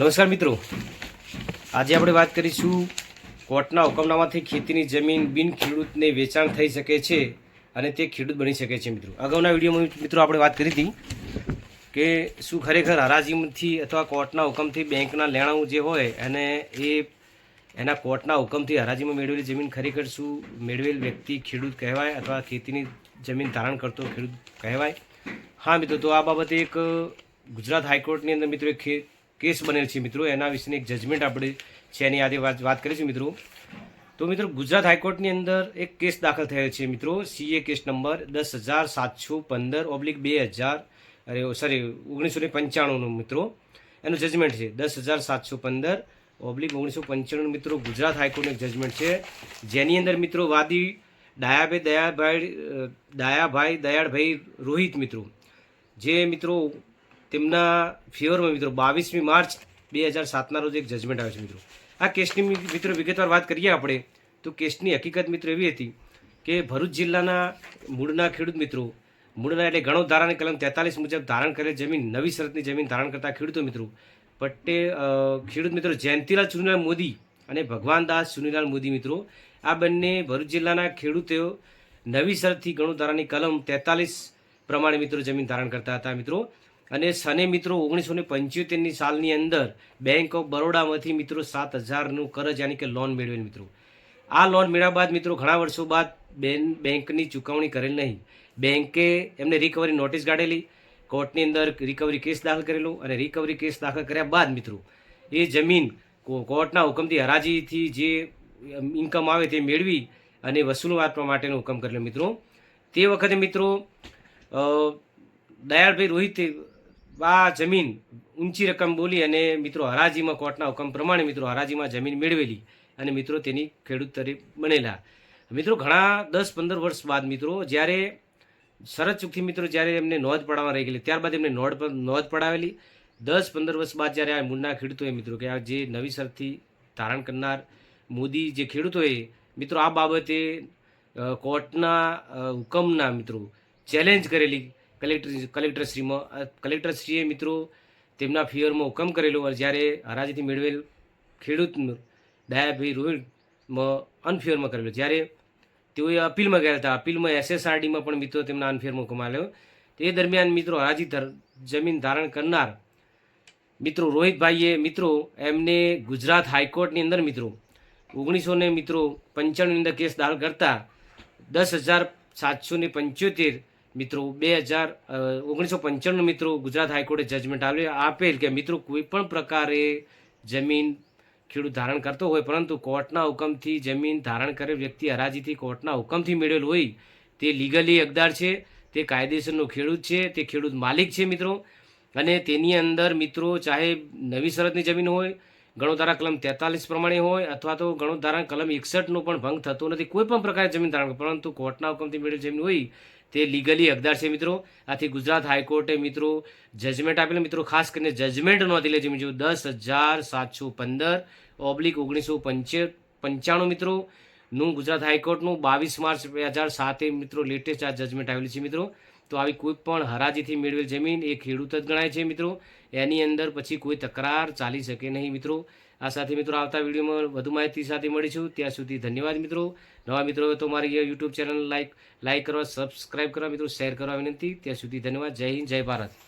નમસ્કાર મિત્રો. આજે આપણે વાત કરીશું કોર્ટના હુકમનામાથી ખેતીની જમીન બિન ખેડૂતને વેચાણ થઈ શકે છે અને તે ખેડૂત બની શકે છે મિત્રો. અગાઉના વિડીયોમાં મિત્રો આપણે વાત કરી હતી કે શું ખરેખર હરાજીમથી અથવા કોર્ટના હુકમથી બેંકના લેણાઓ જે હોય અને એ, એના કોર્ટના હુકમથી હરાજીમાં મેળવેલી જમીન ખરેખર શું મેળવેલ વ્યક્તિ ખેડૂત કહેવાય અથવા ખેતીની જમીન ધારણ કરતો ખેડૂત કહેવાય? હા મિત્રો, તો આ બાબતે એક ગુજરાત હાઈકોર્ટની અંદર મિત્રો એક કેસ બનેલ છે મિત્રો. એના વિશેની એક જજમેન્ટ આપણે છે એની આજે વાત વાત કરીશું મિત્રો. તો મિત્રો, ગુજરાત હાઈકોર્ટની અંદર એક કેસ દાખલ થયેલ છે મિત્રો. સીએ કેસ નંબર દસ હજાર સાતસો પંદર ઓબ્લિક બે હજાર અરે સોરી ઓગણીસો ને પંચાણુંનું મિત્રો. એનું જજમેન્ટ છે દસ હજાર સાતસો પંદર ઓબ્લિક ઓગણીસો પંચાણું મિત્રો. ગુજરાત હાઈકોર્ટનું એક જજમેન્ટ છે. જેની અંદર મિત્રો વાદી ડાયાભાઈ દયાભાઈ દયાભાઈ દયાળભાઈ રોહિત મિત્રો. જે મિત્રો તેમના ફેવરમાં મિત્રો, બાવીસમી માર્ચ બે હજાર સાતના રોજ એક જજમેન્ટ આવે છે મિત્રો. આ કેસની મિત્રો વિગતવાર વાત કરીએ આપણે, તો કેસની હકીકત મિત્રો એવી હતી કે ભરૂચ જિલ્લાના મૂળના ખેડૂત મિત્રો, મૂળના એટલે ગણો ધારાને કલમ તેતાલીસ મુજબ ધારણ કરેલ જમીન, નવી શરતની જમીન ધારણ કરતા ખેડૂતો મિત્રો. પટ્ટે ખેડૂત મિત્રો જયંતિલાલ ચુનીલાલ મોદી અને ભગવાનદાસ ચુનીલાલ મોદી મિત્રો, આ બંને ભરૂચ જિલ્લાના ખેડૂતો નવી શરતથી ગણો ધારાની કલમ તેતાલીસ પ્રમાણે મિત્રો જમીન ધારણ કરતા હતા મિત્રો. અને સને મિત્રો ઓગણીસો ને પંચોતેરની સાલની અંદર બેંક ઓફ બરોડામાંથી મિત્રો સાત હજારનું કરજ યાની કે લોન મેળવેલ મિત્રો. આ લોન મેળવ્યા બાદ મિત્રો ઘણા વર્ષો બાદ બેન, બેંકની ચૂકવણી કરેલ નહીં. બેંકે એમને રિકવરી નોટિસ કાઢેલી, કોર્ટની અંદર રિકવરી કેસ દાખલ કરેલો અને રિકવરી કેસ દાખલ કર્યા બાદ મિત્રો એ જમીન કોર્ટના હુકમથી હરાજીથી જે ઇન્કમ આવે તે મેળવી અને વસૂલ આપવા માટેનો હુકમ કરેલો મિત્રો. તે વખતે મિત્રો દયાળભાઈ રોહિતે આ જમીન ઊંચી રકમ બોલી અને મિત્રો હરાજીમાં કોર્ટના હુકમ પ્રમાણે મિત્રો હરાજીમાં જમીન મેળવેલી અને મિત્રો તેની ખેડૂત તરીકે બનેલા. મિત્રો ઘણા દસ પંદર વર્ષ બાદ મિત્રો જ્યારે શરત ચૂકથી મિત્રો જ્યારે એમને નોંધ પડાવવા રહી ગયેલી, ત્યારબાદ એમને નોંધ નોંધ પડાવેલી. દસ પંદર વર્ષ બાદ જ્યારે આ મૂળના ખેડૂતોએ મિત્રો કે આ જે નવી શરતથી ધારણ કરનાર મોદી જે ખેડૂતોએ મિત્રો આ બાબતે કોર્ટના હુકમના મિત્રો ચેલેન્જ કરેલી કલેક્ટર કલેક્ટરશ્રીમાં કલેક્ટરશ્રીએ મિત્રો તેમના ફિયરમાં હુકમ કરેલો જ્યારે હરાજીથી મેળવેલ ખેડૂત દયાભાઈ રોહિતમાં અનફિયરમાં કરેલો. જ્યારે તેઓએ અપીલમાં ગયા હતા. અપીલમાં એસએસઆરડીમાં પણ મિત્રો તેમના અનફિયરમાં હુકમ આવ્યો તે દરમિયાન મિત્રો હરાજી જમીન ધારણ કરનાર મિત્રો રોહિતભાઈએ મિત્રો એમને ગુજરાત હાઈકોર્ટની અંદર મિત્રો ઓગણીસો ને મિત્રો પંચાણુંની અંદર કેસ દાખલ કરતા દસ હજાર સાતસો ને પંચોતેર મિત્રો, બે હજાર ઓગણીસો પંચાણું મિત્રો ગુજરાત હાઈકોર્ટે જજમેન્ટ આપેલ કે મિત્રો કોઈ પણ પ્રકારે જમીન ખેડૂત ધારણ કરતો હોય, પરંતુ કોર્ટના હુકમથી જમીન ધારણ કરેલ વ્યક્તિ હરાજીથી કોર્ટના હુકમથી મેળવેલ હોય, તે લીગલી હકદાર છે, તે કાયદેસરનો ખેડૂત છે, તે ખેડૂત માલિક છે મિત્રો. અને તેની અંદર મિત્રો, ચાહે નવી શરતની જમીન હોય ગણોધારા કલમ તેતાલીસ પ્રમાણે હોય અથવા તો ગણોધારા કલમ એકસઠનો પણ ભંગ થતો નથી. કોઈ પણ પ્રકારે જમીન ધારણ. પરંતુ કોર્ટના હુકમથી મેળવેલ જમીન હોય તે લીગલી હકદાર છે મિત્રો. આથી ગુજરાત હાઈકોર્ટે મિત્રો જજમેન્ટ આપેલા. મિત્રો, ખાસ કરીને જજમેન્ટ નોંધી લેજો. મિત્રો, દસ હજાર સાતસો પંદર ઓબ્લિક ઓગણીસો પંચે, પંચાણું મિત્રો નું ગુજરાત હાઈકોર્ટનું બાવીસ માર્ચ બે હજાર સાતે મિત્રો લેટેસ્ટ આ જજમેન્ટ આવેલી છે મિત્રો. તો આવી કોઈ પણ હરાજીથી મેળવેલ જમીન એ ખેડૂત જ ગણાય છે, મિત્રો. એની અંદર પછી કોઈ તકરાર ચાલી શકે નહીં, મિત્રો. આ સાથે, મિત્રો, આવતા વિડીયોમાં વધુ માહિતી સાથે મળીશું. ત્યાં સુધી ધન્યવાદ, મિત્રો. નવા મિત્રો તો મારી યુટ્યુબ ચેનલ લાઈક લાઈક કરવા સબસ્ક્રાઈબ કરવા મિત્રો. શેર કરવા વિનંતી. ત્યાં સુધી ધન્યવાદ. જય હિન્દ, જય ભારત.